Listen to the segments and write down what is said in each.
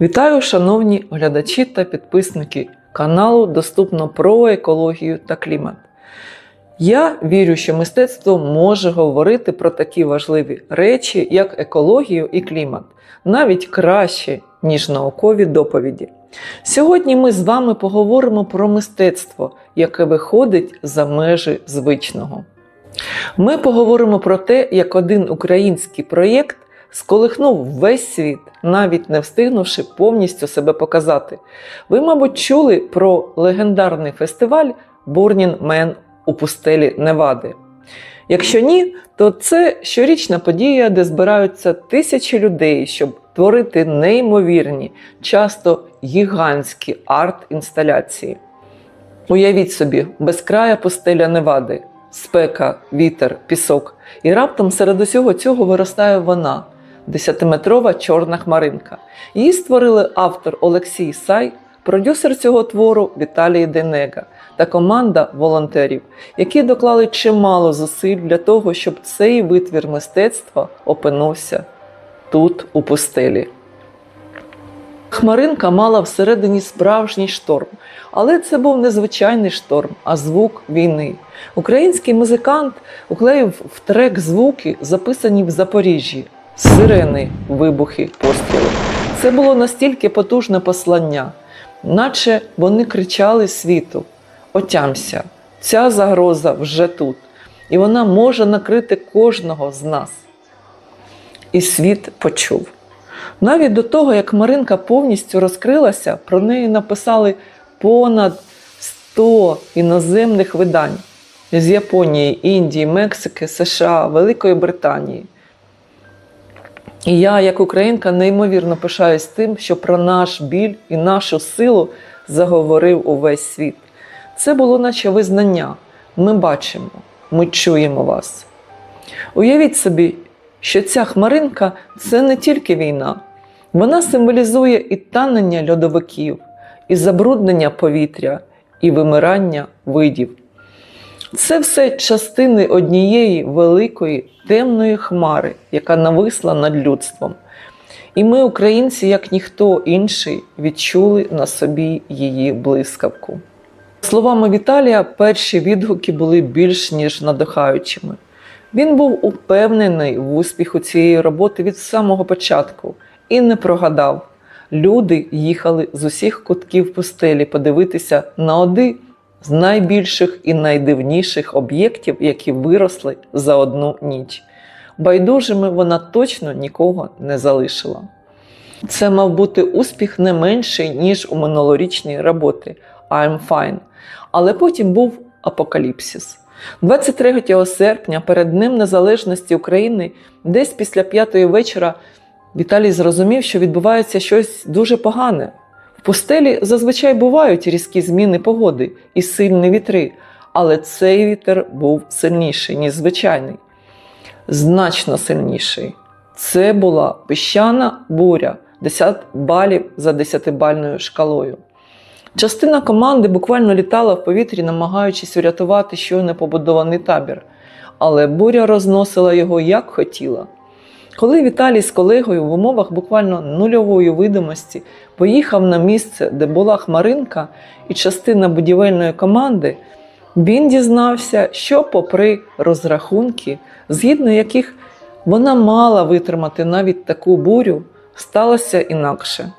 Вітаю, шановні глядачі та підписники каналу Доступно про екологію та клімат. Я вірю, що мистецтво може говорити про такі важливі речі, як екологію і клімат, навіть краще, ніж наукові доповіді. Сьогодні ми з вами поговоримо про мистецтво, яке виходить за межі звичного. Ми поговоримо про те, як один український проєкт сколихнув весь світ, навіть не встигнувши повністю себе показати. Ви, мабуть, чули про легендарний фестиваль Burning Man у пустелі Невади. Якщо ні, то це щорічна подія, де збираються тисячі людей, щоб творити неймовірні, часто гігантські арт-інсталяції. Уявіть собі, безкрая пустеля Невади, спека, вітер, пісок, і раптом серед усього цього виростає вона, десятиметрова чорна хмаринка. Її створили автор Олексій Сай, продюсер цього твору Віталій Денега та команда волонтерів, які доклали чимало зусиль для того, щоб цей витвір мистецтва опинився тут, у пустелі. Хмаринка мала всередині справжній шторм, але це був не звичайний шторм, а звук війни. Український музикант уклеїв в трек звуки, записані в Запоріжжі, сирени, вибухи, постріли. Це було настільки потужне послання, наче вони кричали світу: Отямся, ця загроза вже тут, і вона може накрити кожного з нас. І світ почув. Навіть до того, як Маринка повністю розкрилася, про неї написали понад 100 іноземних видань з Японії, Індії, Мексики, США, Великої Британії. І я, як українка, неймовірно пишаюсь тим, що про наш біль і нашу силу заговорив увесь світ. Це було наче визнання. Ми бачимо, ми чуємо вас. Уявіть собі, що ця хмаринка це не тільки війна, вона символізує і танення льодовиків, і забруднення повітря, і вимирання видів. Це все частини однієї великої темної хмари, яка нависла над людством. І ми, українці, як ніхто інший, відчули на собі її блискавку. Словами Віталія, перші відгуки були більш ніж надихаючими. Він був упевнений в успіху цієї роботи від самого початку і не прогадав. Люди їхали з усіх кутків пустелі подивитися на один з найбільших і найдивніших об'єктів, які виросли за одну ніч. Байдужими вона точно нікого не залишила. Це мав бути успіх не менший, ніж у минулорічній роботи I'm Fine. Але потім був апокаліпсис. 23 серпня, перед Днем Незалежності України, десь після п'ятої вечора, Віталій зрозумів, що відбувається щось дуже погане. Пустелі зазвичай бувають різкі зміни погоди і сильні вітри, але цей вітер був сильніший, ніж звичайний, значно сильніший. Це була піщана буря 10 балів за 10-бальною шкалою. Частина команди буквально літала в повітрі, намагаючись врятувати щойно побудований табір, але буря розносила його як хотіла. Коли Віталій з колегою в умовах буквально нульової видимості поїхав на місце, де була хмаринка і частина будівельної команди, він дізнався, що, попри розрахунки, згідно яких вона мала витримати навіть таку бурю, сталося інакше.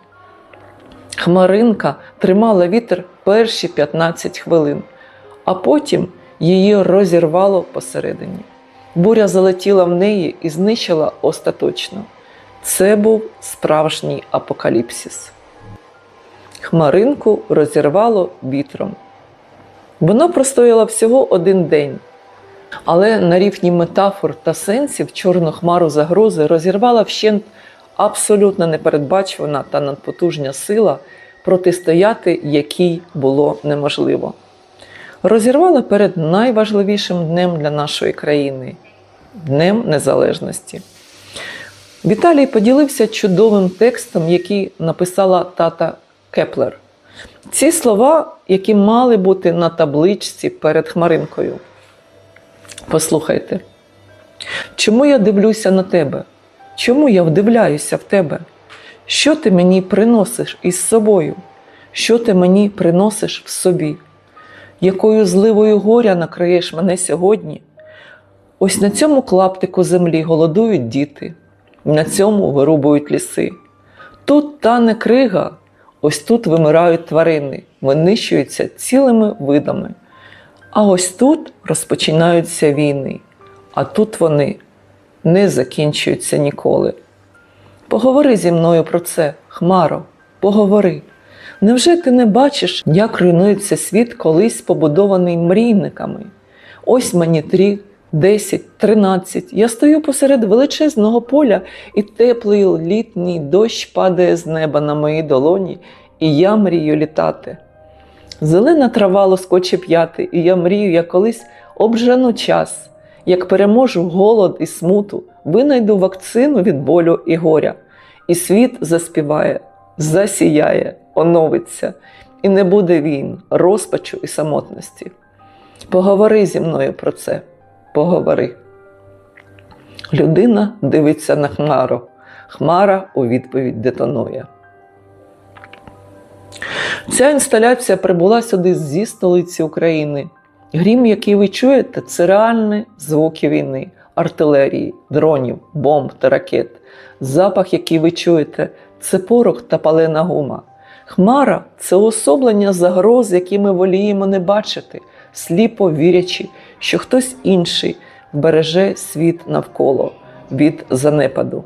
Хмаринка тримала вітер перші 15 хвилин, а потім її розірвало посередині. Буря залетіла в неї і знищила остаточно. Це був справжній апокаліпсис. Хмаринку розірвало вітром. Вона простояла всього один день, але на рівні метафор та сенсів чорну хмару загрози розірвала вщент абсолютно непередбачувана та надпотужна сила, протистояти якій було неможливо. Розірвала перед найважливішим днем для нашої країни Днем Незалежності. Віталій поділився чудовим текстом, який написала тата Кеплер. Ці слова, які мали бути на табличці перед хмаринкою. Послухайте, чому я дивлюся на тебе? Чому я вдивляюся в тебе? Що ти мені приносиш із собою? Що ти мені приносиш в собі? Якою зливою горя накриєш мене сьогодні? Ось на цьому клаптику землі голодують діти, на цьому вирубують ліси. Тут тане крига, ось тут вимирають тварини, винищуються цілими видами. А ось тут розпочинаються війни, а тут вони не закінчуються ніколи. Поговори зі мною про це, Хмаро, поговори. Невже ти не бачиш, як руйнується світ колись побудований мрійниками? Ось мені три, десять, тринадцять. Я стою посеред величезного поля, і теплий літній дощ падає з неба на мої долоні, і я мрію літати. Зелена трава лоскоче п'яти, і я мрію, як колись обжену час, як переможу голод і смуту, винайду вакцину від болю і горя, і світ заспіває, засіяє, оновиться, і не буде війн, розпачу і самотності. Поговори зі мною про це, поговори. Людина дивиться на хмару, хмара у відповідь детонує. Ця інсталяція прибула сюди зі столиці України. Грім, який ви чуєте, це реальні звуки війни, артилерії, дронів, бомб та ракет. Запах, який ви чуєте, це порох та палена гума. Хмара це особлення загроз, які ми воліємо не бачити, сліпо вірячи, що хтось інший береже світ навколо від занепаду.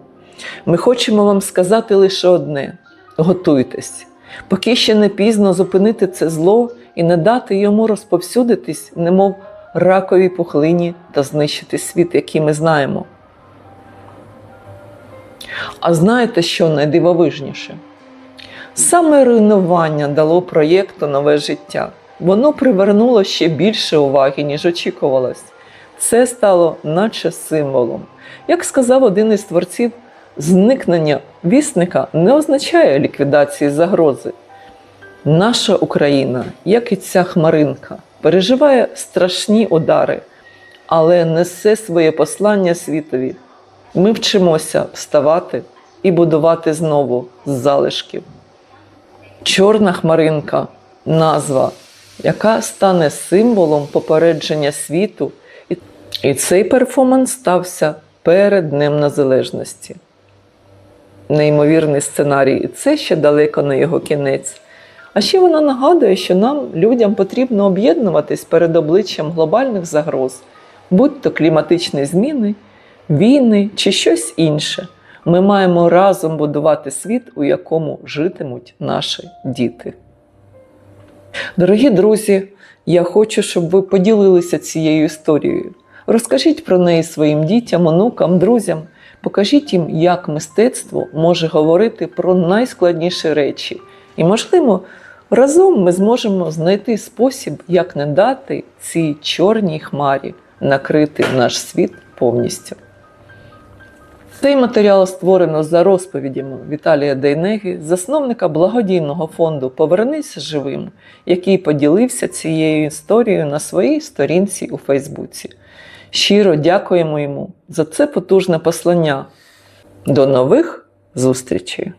Ми хочемо вам сказати лише одне: готуйтесь, поки ще не пізно зупинити це зло і не дати йому розповсюдитись, немов раковій пухлині та знищити світ, який ми знаємо. А знаєте, що найдивовижніше? Саме руйнування дало проєкту нове життя. Воно привернуло ще більше уваги, ніж очікувалось. Це стало наче символом. Як сказав один із творців, зникнення вісника не означає ліквідації загрози. Наша Україна, як і ця хмаринка, переживає страшні удари, але несе своє послання світові. Ми вчимося вставати і будувати знову з залишків. Чорна хмаринка назва, яка стане символом попередження світу. І- цей перформанс стався перед Днем Незалежності. Неймовірний сценарій, і це ще далеко не його кінець. А ще вона нагадує, що нам, людям, потрібно об'єднуватись перед обличчям глобальних загроз, будь то кліматичні зміни, війни чи щось інше. Ми маємо разом будувати світ, у якому житимуть наші діти. Дорогі друзі, я хочу, щоб ви поділилися цією історією. Розкажіть про неї своїм дітям, онукам, друзям. Покажіть їм, як мистецтво може говорити про найскладніші речі. І, можливо, разом ми зможемо знайти спосіб, як не дати цій чорній хмарі накрити наш світ повністю. Цей матеріал створено за розповідями Віталія Дейнеги, засновника благодійного фонду Повернись живим, який поділився цією історією на своїй сторінці у Фейсбуці. Щиро дякуємо йому за це потужне послання. До нових зустрічей!